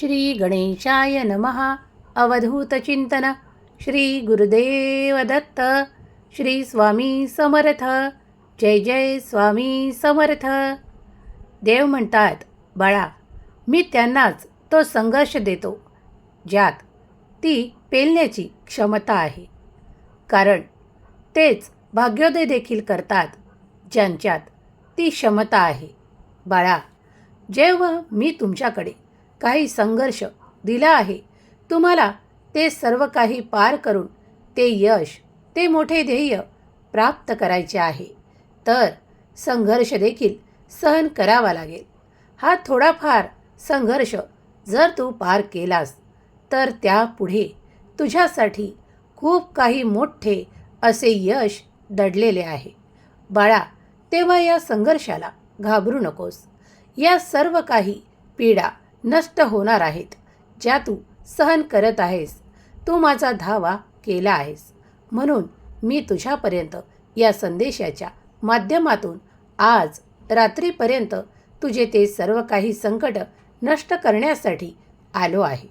श्री गणेशाय नमः अवधूतचिंतन श्री गुरुदेव दत्त. श्री स्वामी समर्थ. जय जय स्वामी समर्थ. देव म्हणतात बाळा मी त्यांनाच तो संघर्ष देतो ज्यात ती पेलण्याची क्षमता आहे. कारण तेच भाग्योदय देखील करतात ज्यांच्यात ती क्षमता आहे. बाळा जेव्हा मी तुमच्याकडे काही संघर्ष दिला आहे. तुम्हाला ते सर्व काही पार करून ते यश ते मोठे ध्येय प्राप्त करायचे आहे. तर संघर्ष देखील सहन करावा लागेल. हा थोडाफार संघर्ष जर तू पार केलास तर त्यापुढे तुझ्यासाठी खूप काही मोठे असे यश दडलेले आहे. बाळा तेव्हा या संघर्षाला घाबरू नकोस. या सर्व काही पीडा नष्ट होणार आहेत ज्या तू सहन करत आहेस तू माझा धावा केला आहेस. म्हणून मी तुझ्यापर्यंत या संदेशाच्या माध्यमातून आज रात्रीपर्यंत तुझे ते सर्व काही संकट नष्ट करण्यासाठी आलो आहे.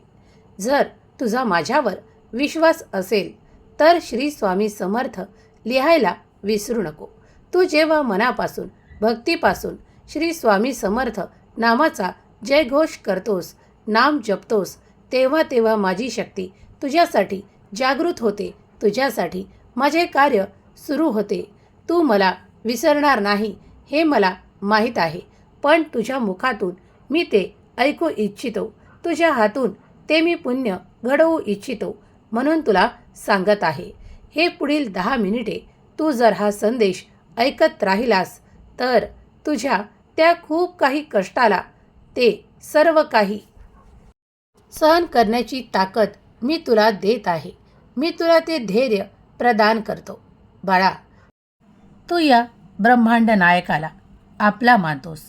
जर तुझा माझ्यावर विश्वास असेल तर श्री स्वामी समर्थ लिहायला विसरू नको. तू जेव्हा मनापासून भक्तीपासून श्री स्वामी समर्थ नामाचा जयघोष करतोस नाम जपतोस तेव्हा तेव्हा माझी शक्ती तुझ्यासाठी जागृत होते तुझ्यासाठी माझे कार्य सुरू होते. तू मला विसरणार नाही हे मला माहीत आहे पण तुझ्या मुखातून मी ते ऐकू इच्छितो तुझ्या हातून ते मी पुण्य घडवू इच्छितो म्हणून तुला सांगत आहे. हे पुढील दहा मिनिटे तू जर हा संदेश ऐकत राहिलास तर तुझ्या त्या खूप काही कष्टाला ते सर्व काही. सहन करण्याची ताकद मी तुला देत आहे. मी तुला ते धैर्य प्रदान करतो. बाळा तू या ब्रह्मांड नायकाला आपला मानतोस.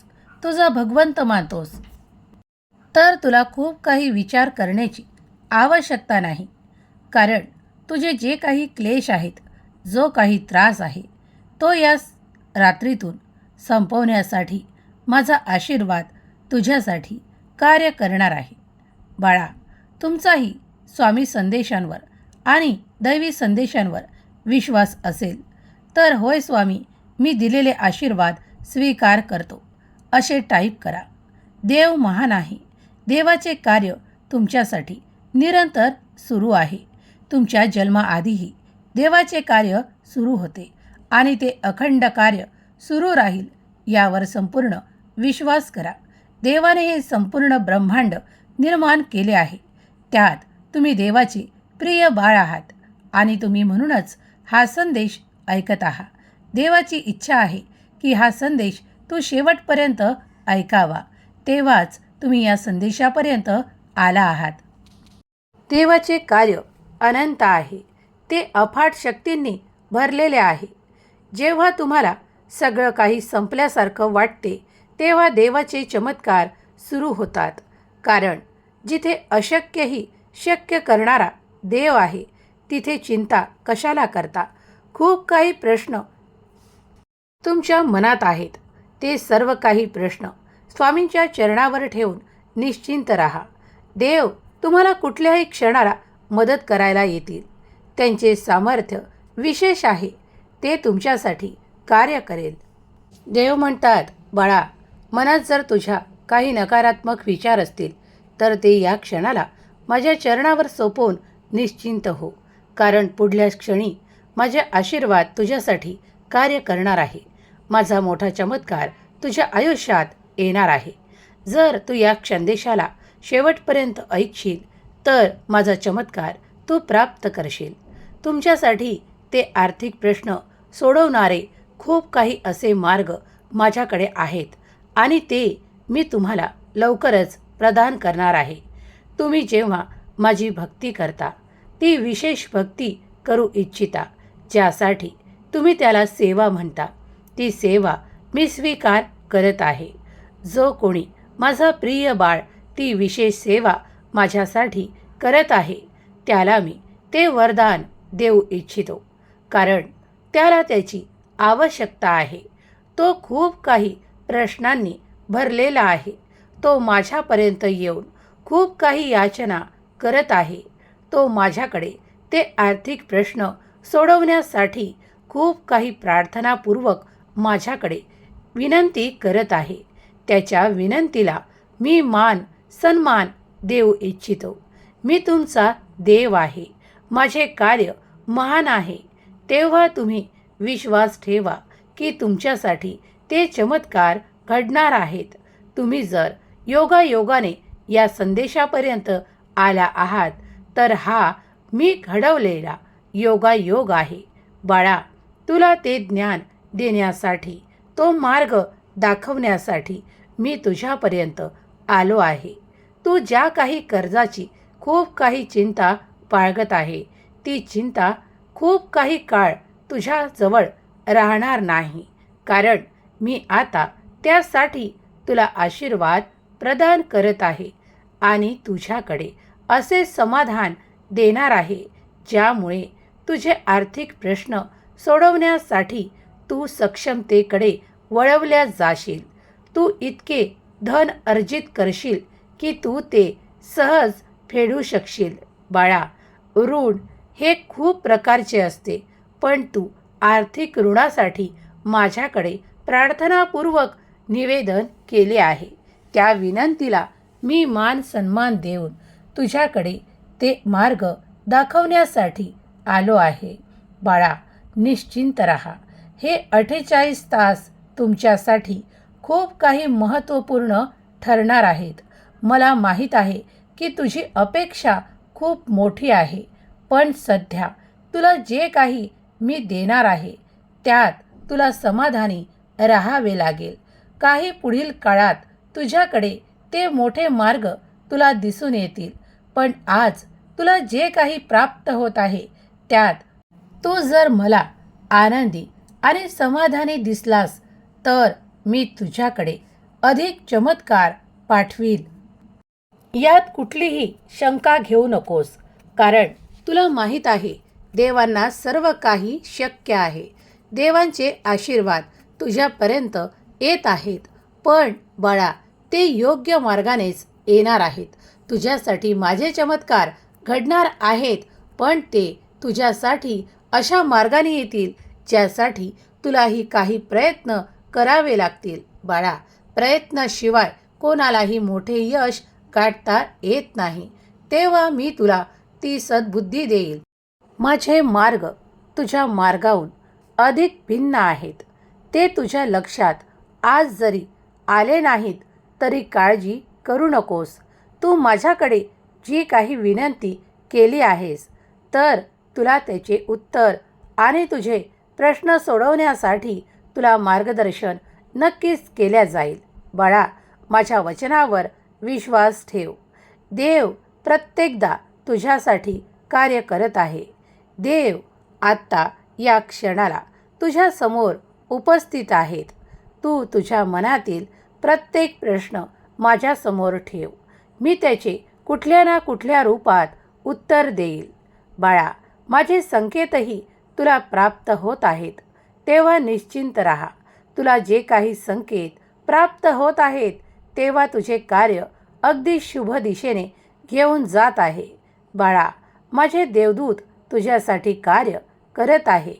तुझा भगवंत मानतोस. तर तुला खूप काही विचार करण्याची आवश्यकता नाही. कारण तुझे जे काही क्लेश आहेत जो काही त्रास आहे तो या रात्रीतून संपवण्यासाठी माझा आशीर्वाद तुझ्यासाठी कार्य करणार आहे. बाळा तुमचाही स्वामी संदेशांवर आणि दैवी संदेशांवर विश्वास असेल तर होय स्वामी मी दिलेले आशीर्वाद स्वीकार करतो. असे टाईप करा. देव महान आहे. देवाचे कार्य तुमच्यासाठी निरंतर सुरू आहे. तुमच्या जन्माआधीही देवाचे कार्य सुरू होते आणि ते अखंड कार्य सुरू राहील यावर संपूर्ण विश्वास करा. देवाने हे संपूर्ण ब्रह्मांड निर्माण केले आहे. त्यात तुम्ही देवाचे प्रिय बाळ आहात आणि तुम्ही म्हणूनच हा संदेश ऐकत आहात. देवाची इच्छा आहे की हा संदेश तू शेवटपर्यंत ऐकावा. तेव्हाच तुम्ही या संदेशापर्यंत आला आहात. देवाचे कार्य अनंत आहे. ते अफाट शक्तींनी भरलेले आहे. जेव्हा तुम्हाला सगळं काही संपल्यासारखं वाटते तेव्हा देवाचे चमत्कार सुरू होतात. कारण जिथे अशक्यही शक्य करणारा देव आहे तिथे चिंता कशाला करता? खूप काही प्रश्न तुमच्या मनात आहेत. ते सर्व काही प्रश्न स्वामींच्या चरणावर ठेवून निश्चिंत राहा. देव तुम्हाला कुठल्याही क्षणाला मदत करायला येतील. त्यांचे सामर्थ्य विशेष आहे. ते तुमच्यासाठी कार्य करेल. देव म्हणतात बाळा मनात जर तुझ्या काही नकारात्मक विचार असतील तर ते या क्षणाला माझ्या चरणावर सोपवून निश्चिंत हो. कारण पुढल्या क्षणी माझे आशीर्वाद तुझ्यासाठी कार्य करणार आहे. माझा मोठा चमत्कार तुझ्या आयुष्यात येणार आहे. जर तू या क्षंदेशाला शेवटपर्यंत ऐकशील तर माझा चमत्कार तू प्राप्त करशील. तुमच्यासाठी ते आर्थिक प्रश्न सोडवणारे खूप काही असे मार्ग माझ्याकडे आहेत. आणि ते मी तुम्हाला लवकरच प्रदान करणार आहे. तुम्ही जेव्हा माझी भक्ती करता ती विशेष भक्ती करू इच्छिता ज्यासाठी तुम्ही त्याला सेवा म्हणता. ती सेवा मी स्वीकार करत आहे. जो कोणी माझा प्रिय बाळ ती विशेष सेवा माझ्यासाठी करत आहे त्याला मी ते वरदान देऊ इच्छितो. कारण त्याला त्याची आवश्यकता आहे. तो खूप काही प्रश्नांनी भरलेला आहे. तो माझ्यापर्यंत येऊन खूप काही याचना करत आहे. तो माझ्याकडे ते आर्थिक प्रश्न सोडवण्यासाठी खूप काही प्रार्थनापूर्वक माझ्याकडे विनंती करत आहे. त्याच्या विनंतीला मी मान सन्मान देऊ इच्छितो. मी तुमचा देव आहे. माझे कार्य महान आहे. तेव्हा तुम्ही विश्वास ठेवा की तुमच्यासाठी ते चमत्कार घडणार आहेत. तुम्ही जर योगायोगाने या संदेशापर्यंत आला आहात तर हा मी घडवलेला योगायोग आहे. बाळा तुला ते ज्ञान देण्यासाठी तो मार्ग दाखवण्यासाठी मी तुझ्यापर्यंत आलो आहे. तू ज्या काही कर्जाची खूप काही चिंता बाळगत आहे ती चिंता खूप काही काळ तुझ्याजवळ राहणार नाही. कारण मी आता त्यासाठी तुला आशीर्वाद प्रदान करत आहे आणि तुझ्याकडे असे समाधान देणार आहे ज्यामुळे तुझे आर्थिक प्रश्न सोडवण्यासाठी तू सक्षमतेकडे वळवल्या जाशील. तू इतके धन अर्जित करशील की तू ते सहज फेडू शकशील. बाळा ऋण हे खूप प्रकारचे असते पण तू आर्थिक ऋणासाठी माझ्याकडे प्रार्थनापूर्वक निवेदन केले आहे. त्या विनंतीला मी मान सन्मान देऊन तुझ्याकडे ते मार्ग दाखवण्यासाठी आलो आहे. बाळा निश्चिंत रहा. हे अठ्ठेचाळीस तास तुमच्यासाठी खूप काही महत्त्वपूर्ण ठरणार आहेत. मला माहीत आहे की तुझी अपेक्षा खूप मोठी आहे पण सध्या तुला जे काही मी देणार आहे त्यात तुला समाधानी राहावे लागेल. काही पुढील काळात तुझ्याकडे ते मोठे मार्ग तुला दिसून येतील. पण आज तुला जे काही प्राप्त होत आहे त्यात तू जर मला आनंदी आणि समाधानी दिसलास तर मी तुझ्याकडे अधिक चमत्कार पाठवील यात कुठलीही शंका घेऊ नकोस कारण तुला माहीत आहे देवांना सर्व काही शक्य आहे. देवांचे आशीर्वाद तुझ्यापर्यंत येत आहेत. पण बाळा ते योग्य मार्गानेच येणार आहेत. तुझ्यासाठी माझे चमत्कार घडणार आहेत पण ते तुझ्यासाठी अशा मार्गाने येतील ज्यासाठी तुलाही काही प्रयत्न करावे लागतील. बाळा प्रयत्नाशिवाय कोणालाही मोठे यश गाठता येत नाही. तेव्हा मी तुला ती सद्बुद्धी देईल. माझे मार्ग तुझ्या मार्गाहून अधिक भिन्न आहेत. ते तुझ्या लक्षात आज जरी आले नाहीत तरी काळजी करू नकोस. तू माझ्याकडे जी काही विनंती केली आहेस तर तुला त्याचे उत्तर आणि तुझे प्रश्न सोडवण्यासाठी तुला मार्गदर्शन नक्कीच केल्या जाईल. बाळा माझ्या वचनावर विश्वास ठेव. देव प्रत्येकदा तुझ्यासाठी कार्य करत आहे. देव आत्ता या क्षणाला तुझ्यासमोर उपस्थित आहेत. तू तुझ्या मनातील प्रत्येक प्रश्न माझ्यासमोर ठेव. मी त्याचे कुठल्या ना कुठल्या रूपात उत्तर देईल. बाळा माझे संकेतही तुला प्राप्त होत आहेत. तेव्हा निश्चिंत राहा. तुला जे काही संकेत प्राप्त होत आहेत तेव्हा तुझे कार्य अगदी शुभ दिशेने घेऊन जात आहे. बाळा माझे देवदूत तुझ्यासाठी कार्य करत आहे.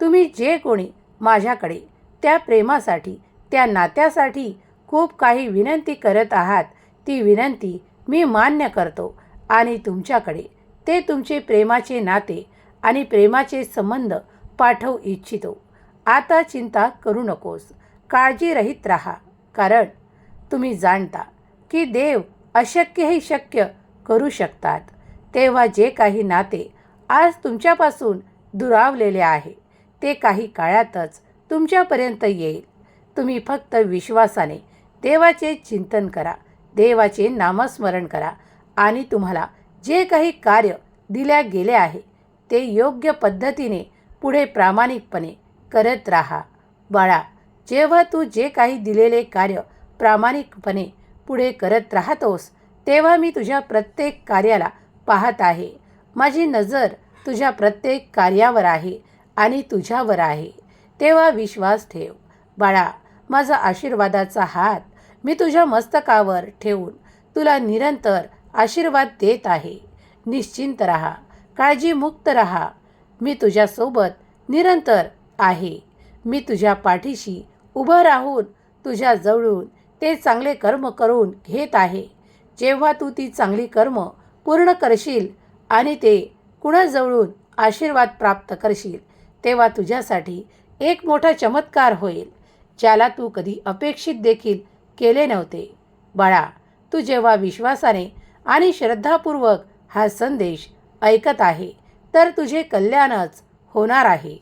तुम्ही जे कोणी माझ्याकडे. त्या प्रेमासाठी त्या नात्यासाठी खूप काही विनंती करत आहात. ती विनंती मी मान्य करतो. आणि तुमच्याकडे ते तुमचे प्रेमाचे नाते आणि प्रेमाचे संबंध पाठवू इच्छितो. आता चिंता करू नकोस. काळजीरहित राहा. कारण तुम्ही जाणता की देव अशक्यही शक्य करू शकतात. तेव्हा जे काही नाते आज तुमच्यापासून दुरावलेले आहे ते काही काळातच तुमच्यापर्यंत येईल. तुम्ही फक्त विश्वासाने देवाचे चिंतन करा देवाचे नामस्मरण करा आणि तुम्हाला जे काही कार्य दिल्या गेले आहे ते योग्य पद्धतीने पुढे प्रामाणिकपणे करत राहा. बाळा जेव्हा तू जे काही दिलेले कार्य प्रामाणिकपणे पुढे करत राहतोस तेव्हा मी तुझ्या प्रत्येक कार्याला पाहत आहे. माझी नजर तुझ्या प्रत्येक कार्यावर आहे. आणि तुझ्यावर आहे. तेव्हा विश्वास ठेव. बाळा माझा आशीर्वादाचा हात मी तुझ्या मस्तकावर ठेवून तुला निरंतर आशीर्वाद देत आहे. निश्चिंत रहा. काळजीमुक्त रहा. मी तुझ्यासोबत निरंतर आहे. मी तुझ्या पाठीशी उभं राहून तुझ्या जवळून ते चांगले कर्म करून घेत आहे. जेव्हा तू ती चांगली कर्म पूर्ण करशील आणि ते कुणाजवळून आशीर्वाद प्राप्त करशील तेव्हा तुझ्यासाठी एक मोठा चमत्कार होईल ज्याला तू कधी अपेक्षित देखील केले नव्हते. बाळा तू जेव्हा विश्वासाने आणि श्रद्धापूर्वक हा संदेश ऐकत आहे तर तुझे कल्याणच होणार आहे.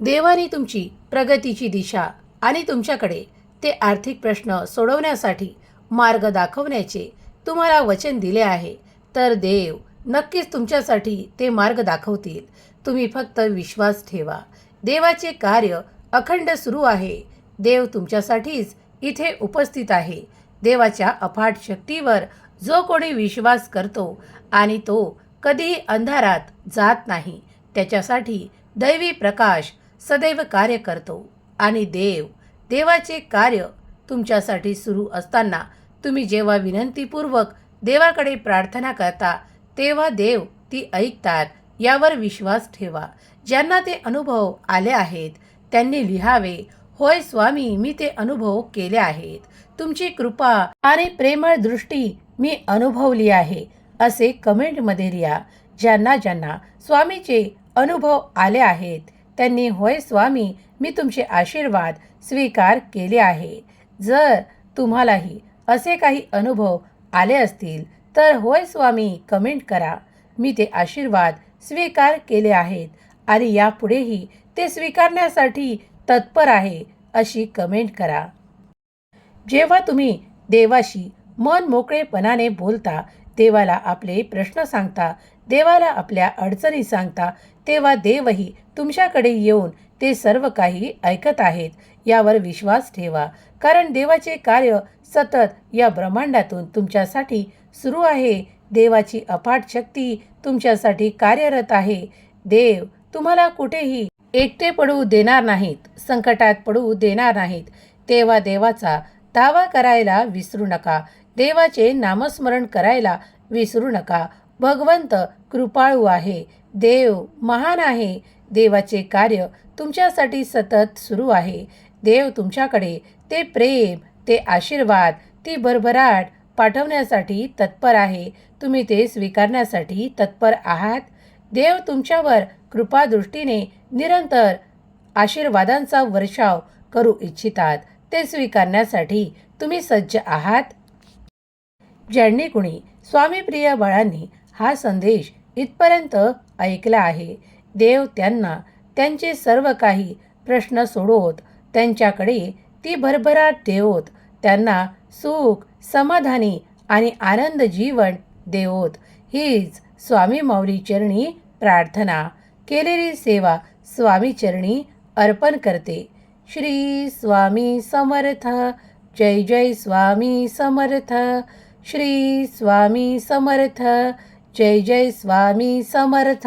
देवाने तुमची प्रगतीची दिशा आणि तुमच्याकडे ते आर्थिक प्रश्न सोडवण्यासाठी मार्ग दाखवण्याचे तुम्हाला वचन दिले आहे तर देव नक्कीच तुमच्यासाठी ते मार्ग दाखवतील. तुम्ही फक्त विश्वास ठेवा. देवाचे कार्य अखंड सुरू आहे. देव तुमच्यासाठीच इथे उपस्थित आहे. देवाच्या अफाट शक्तीवर जो कोणी विश्वास करतो आणि तो कधीही अंधारात जात नाही त्याच्यासाठी दैवी प्रकाश सदैव कार्य करतो. आणि देव देवाचे कार्य तुमच्यासाठी सुरू असताना तुम्ही जेव्हा विनंतीपूर्वक देवाकडे प्रार्थना करता तेव्हा देव ती ऐकतात यावर विश्वास ठेवा. ज्यांना ते अनुभव आले आहेत त्यांनी लिहावे होय स्वामी मी ते अनुभव केले आहेत. तुमची कृपा आणि प्रेमळ दृष्टी मी अनुभवली आहे. असे कमेंटमध्ये लिहा. ज्यांना ज्यांना स्वामीचे अनुभव आले आहेत त्यांनी होय स्वामी मी तुमचे आशीर्वाद स्वीकार केले आहे. जर तुम्हालाही असे काही अनुभव आले असतील तर होय स्वामी कमेंट करा. मी ते आशीर्वाद स्वीकार केले आहेत. आणि यापुढेही ते स्वीकारण्यासाठी तत्पर आहे अशी कमेंट करा. जेव्हा तुम्ही देवाशी मन मोकळेपणाने बोलता देवाला आपले प्रश्न सांगता देवाला आपल्या अडचणी सांगता तेव्हा देवही तुमच्याकडे येऊन ते सर्व काही ऐकत आहेत यावर विश्वास ठेवा. कारण देवाचे कार्य सतत या ब्रह्मांडातून तुमच्यासाठी सुरू आहे देवाची अफाट शक्ती तुमच्यासाठी कार्यरत आहे. देव तुम्हाला कुठेही एकटे पडू देणार नाहीत संकटात पडू देणार नाहीत. तेव्हा देवाचा दावा करायला विसरू नका. देवाचे नामस्मरण करायला विसरू नका. भगवंत कृपाळू आहे. देव महान आहे. देवाचे कार्य तुमच्यासाठी सतत सुरू आहे. देव तुमच्याकडे ते प्रेम ते आशीर्वाद ती भरभराट पाठवण्यासाठी तत्पर आहे. तुम्ही ते स्वीकारण्यासाठी तत्पर आहात. देव तुमच्यावर कृपादृष्टीने निरंतर आशीर्वादांचा वर्षाव करू इच्छितात. ते स्वीकारण्यासाठी तुम्ही सज्ज आहात. ज्यांनी कुणी स्वामीप्रिय बाळांनी हा संदेश इथपर्यंत ऐकला आहे. देव त्यांना त्यांचे सर्व काही प्रश्न सोडवत. त्यांच्याकडे ती भरभराट देवत. त्यांना सुख समाधानी आणि आनंद जीवन देवोत. हीच स्वामी माऊली चरणी प्रार्थना. केलेली सेवा स्वामी चरणी अर्पण करते. श्री स्वामी समर्थ. जय जय स्वामी समर्थ. श्री स्वामी समर्थ. जय जय स्वामी समर्थ.